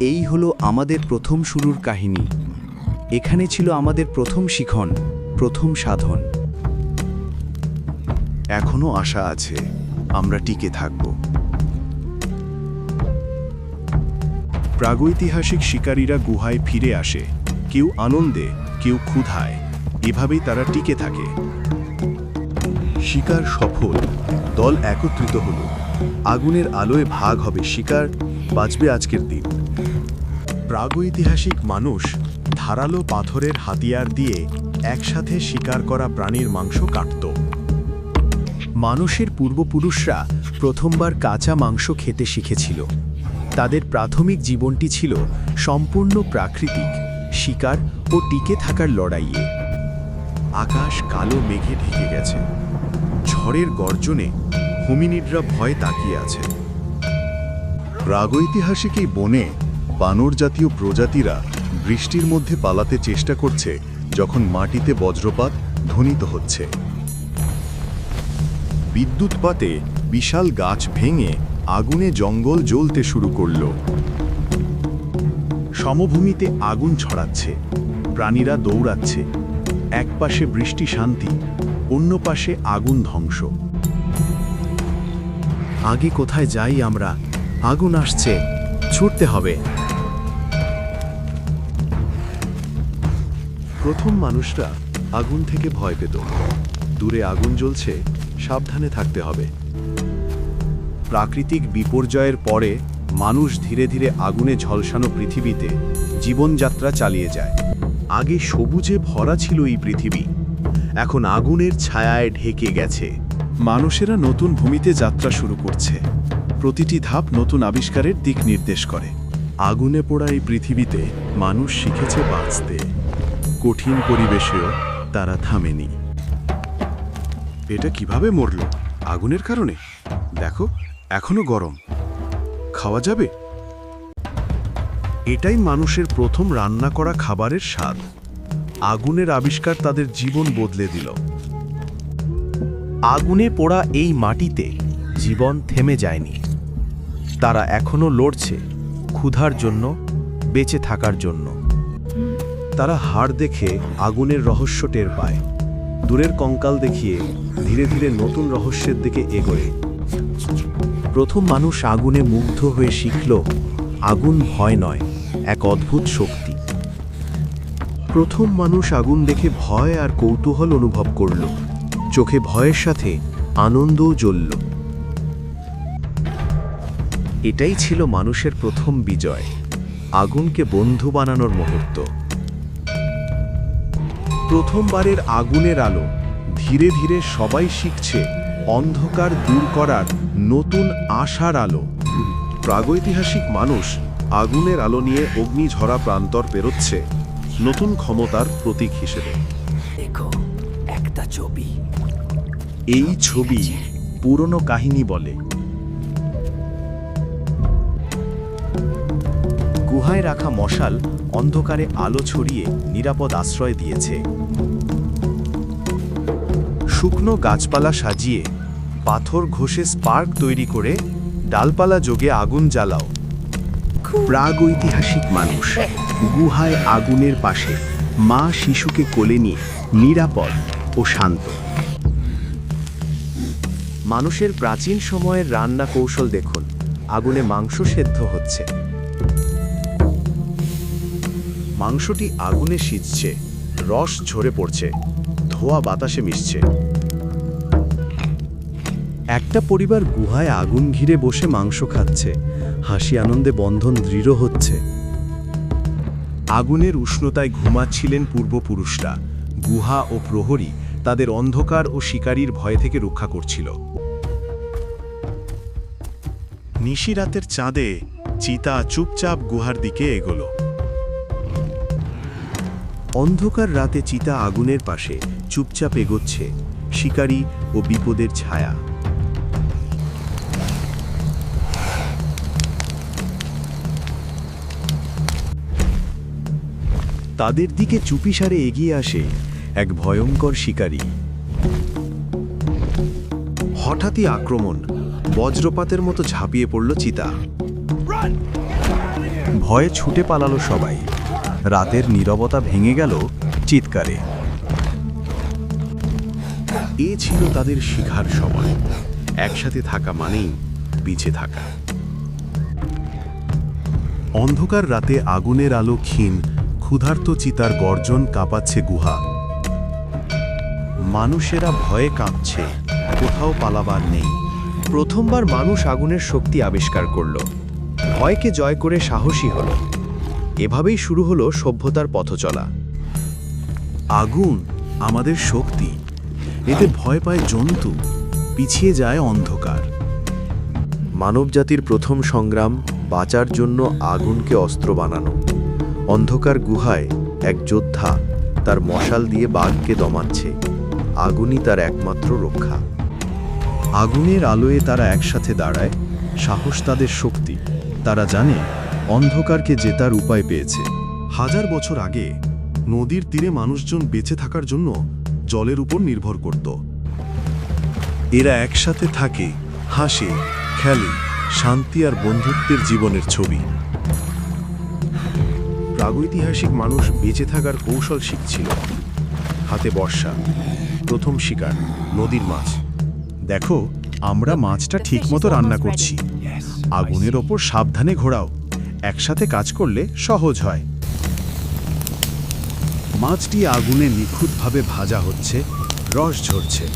এই হলো আমাদের প্রথম শুরুর কাহিনী। এখানে ছিল আমাদের প্রথম শিখন, প্রথম সাধন। এখনও আশা আছে, আমরা টিকে থাকব। প্রাগৈতিহাসিক শিকারীরা গুহায় ফিরে আসে। কেউ আনন্দে, কেউ ক্ষুধায়। এভাবেই তারা টিকে থাকে। শিকার সফল, দল একত্রিত হল। আগুনের আলোয় ভাগ হবে শিকার, বাঁচবে আজকের দিন। প্রাগৈতিহাসিক মানুষ ধারালো পাথরের হাতিয়ার দিয়ে একসাথে শিকার করা প্রাণীর মাংস কাটত। মানুষের পূর্বপুরুষরা প্রথমবার কাঁচা মাংস খেতে শিখেছিল। তাদের প্রাথমিক জীবনটি ছিল সম্পূর্ণ প্রাকৃতিক, শিকার ও টিকে থাকার লড়াইয়ে। আকাশ কালো মেঘে ঢেকে গেছে। ঝড়ের গর্জনে হোমিনিডরা ভয় তাকিয়ে আছে। প্রাগৈতিহাসিক এই বনে বানর জাতীয় প্রজাতিরা বৃষ্টির মধ্যে পালাতে চেষ্টা করছে যখন মাটিতে বজ্রপাত ধ্বনিত হচ্ছে। বিদ্যুৎপাতে বিশাল গাছ ভেঙে আগুনে জঙ্গল জ্বলতে শুরু করল। সমভূমিতে আগুন ছড়াচ্ছে, প্রাণীরা দৌড়াচ্ছে এক পাশে বৃষ্টি শান্তি, অন্য পাশে আগুন ধ্বংস। আগে কোথায় যাই আমরা? আগুন আসছে, ছুটতে হবে। প্রথম মানুষরা আগুন থেকে ভয় পেত। দূরে আগুন জ্বলছে, সাবধানে থাকতে হবে। প্রাকৃতিক বিপর্যয়ের পরে মানুষ ধীরে ধীরে আগুনে ঝলসানো পৃথিবীতে জীবনযাত্রা চালিয়ে যায়। আগে সবুজে ভরা ছিল এই পৃথিবী। এখন আগুনের ছায়ায় ঢেকে গেছে। মানুষেরা নতুন ভূমিতে যাত্রা শুরু করছে। প্রতিটি ধাপ নতুন আবিষ্কারের দিক নির্দেশ করে। আগুনে পোড়া এই পৃথিবীতে মানুষ শিখেছে বাঁচতে। কঠিন পরিবেশেও তারা থামেনি। এটা কীভাবে মরল? আগুনের কারণে? দেখো, এখনও গরম। খাওয়া যাবে? এটাই মানুষের প্রথম রান্না করা খাবারের স্বাদ। আগুনের আবিষ্কার তাদের জীবন বদলে দিল। আগুনে পোড়া এই মাটিতে জীবন থেমে যায়নি। তারা এখনও লড়ছে ক্ষুধার জন্য, বেঁচে থাকার জন্য। তারা হাড় দেখে আগুনের রহস্য টের পায়। দূরের কঙ্কাল দেখিয়ে ধীরে ধীরে নতুন রহস্যের দিকে এগোয়। প্রথম মানুষ আগুনে মুগ্ধ হয়ে শিখল, আগুন ভয় নয়, এক অদ্ভুত শক্তি। প্রথম মানুষ আগুন দেখে ভয় আর কৌতূহল অনুভব করল। চোখে ভয়ের সাথে আনন্দও জ্বলল। এটাই ছিল মানুষের প্রথম বিজয়, আগুনকে বন্ধু বানানোর মুহূর্ত। প্রথমবারের আগুনের আলো ধীরে ধীরে সবাই শিখছে অন্ধকার দূর করার নতুন আশার আলো। প্রাগৈতিহাসিক মানুষ আগুনের আলো নিয়ে অগ্নিঝরা প্রান্তর পেরোচ্ছে নতুন ক্ষমতার প্রতীক হিসেবে। একটা ছবি। এই ছবি পুরনো কাহিনী বলে। গুহায় রাখা মশাল অন্ধকারে আলো ছড়িয়ে নিরাপদ আশ্রয় দিয়েছে। শুকনো গাছপালা সাজিয়ে পাথর ঘষে স্পার্ক তৈরি করে ডালপালা যোগে আগুন জ্বালাও। প্রাগৈতিহাসিক মানুষ গুহায় আগুনের পাশে মা শিশুকে কোলে নিয়ে নিরাপদ ও শান্ত। মানুষের প্রাচীন সময়ের রান্না কৌশল দেখুন আগুনে মাংস সেদ্ধ হচ্ছে। মাংসটি আগুনে সিজছে রস ঝরে পড়ছে, ধোয়া বাতাসে মিশছে। একটা পরিবার গুহায় আগুন ঘিরে বসে মাংস খাচ্ছে, হাসি আনন্দে বন্ধন দৃঢ় হচ্ছে। আগুনের উষ্ণতায় ঘুমাচ্ছিলেন পূর্বপুরুষরা। গুহা ও প্রহরী তাদের অন্ধকার ও শিকারীর ভয় থেকে রক্ষা করছিল। নিশিরাতের চাঁদে চিতা চুপচাপ গুহার দিকে এগোলো। অন্ধকার রাতে চিতা আগুনের পাশে চুপচাপ এগোচ্ছে শিকারী ও বিপদের ছায়া। তাদের দিকে চুপিসারে এগিয়ে আসে এক ভয়ঙ্কর শিকারী। হঠাৎই আক্রমণ, বজ্রপাতের মতো ঝাঁপিয়ে পড়ল চিতা। ভয়ে ছুটে পালালো সবাই। রাতের নীরবতা ভেঙে গেল চিৎকারে। এ ছিল তাদের শিখার সময়। একসাথে থাকা মানেই পিছে থাকা। অন্ধকার রাতে আগুনের আলো ক্ষীণ, ক্ষুধার্ত চিতার গর্জন কাঁপাচ্ছে গুহা। মানুষেরা ভয়ে কাঁপছে, কোথাও পালাবার নেই। প্রথমবার মানুষ আগুনের শক্তি আবিষ্কার করল। ভয়কে জয় করে সাহসী হলো। এভাবেই শুরু হলো সভ্যতার পথচলা আগুন আমাদের শক্তি। এতে ভয় পায় জন্তু পিছিয়ে যায় অন্ধকার। মানবজাতির প্রথম সংগ্রাম বাঁচার জন্য আগুনকে অস্ত্র বানানো। অন্ধকার গুহায় এক যোদ্ধা তার মশাল দিয়ে বাঘকে দমাচ্ছে। আগুনই তার একমাত্র রক্ষা। আগুনের আলোয় তারা একসাথে দাঁড়ায়। সাহস তাদের শক্তি। তারা জানে অন্ধকারকে জেতার উপায় পেয়েছে। হাজার বছর আগে নদীর তীরে মানুষজন বেঁচে থাকার জন্য জলের উপর নির্ভর করত। এরা একসাথে থাকে, হাসে, খেলে, শান্তি আর বন্ধুত্বের জীবনের ছবি। প্রাগৈতিহাসিক মানুষ বেঁচে থাকার কৌশল শিখছিল। হাতে বর্ষা, প্রথম শিকার, নদীর মাছ। দেখো, আমরা মাছটা ঠিকমতো রান্না করছি। আগুনের ওপর সাবধানে ঘোরাও। একসাথে কাজ করলে সহজ হয়। মাছটি আগুনে নিখুঁতভাবে ভাজা হচ্ছে, রস ঝরছে।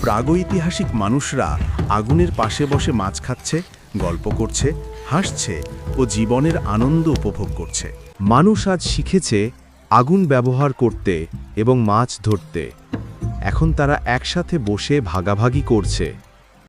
প্রাগৈতিহাসিক মানুষরা আগুনের পাশে বসে মাছ খাচ্ছে, গল্প করছে, হাসছে ও জীবনের আনন্দ উপভোগ করছে। মানুষ আজ শিখেছে আগুন ব্যবহার করতে এবং মাছ ধরতে। এখন তারা একসাথে বসে ভাগাভাগি করছে।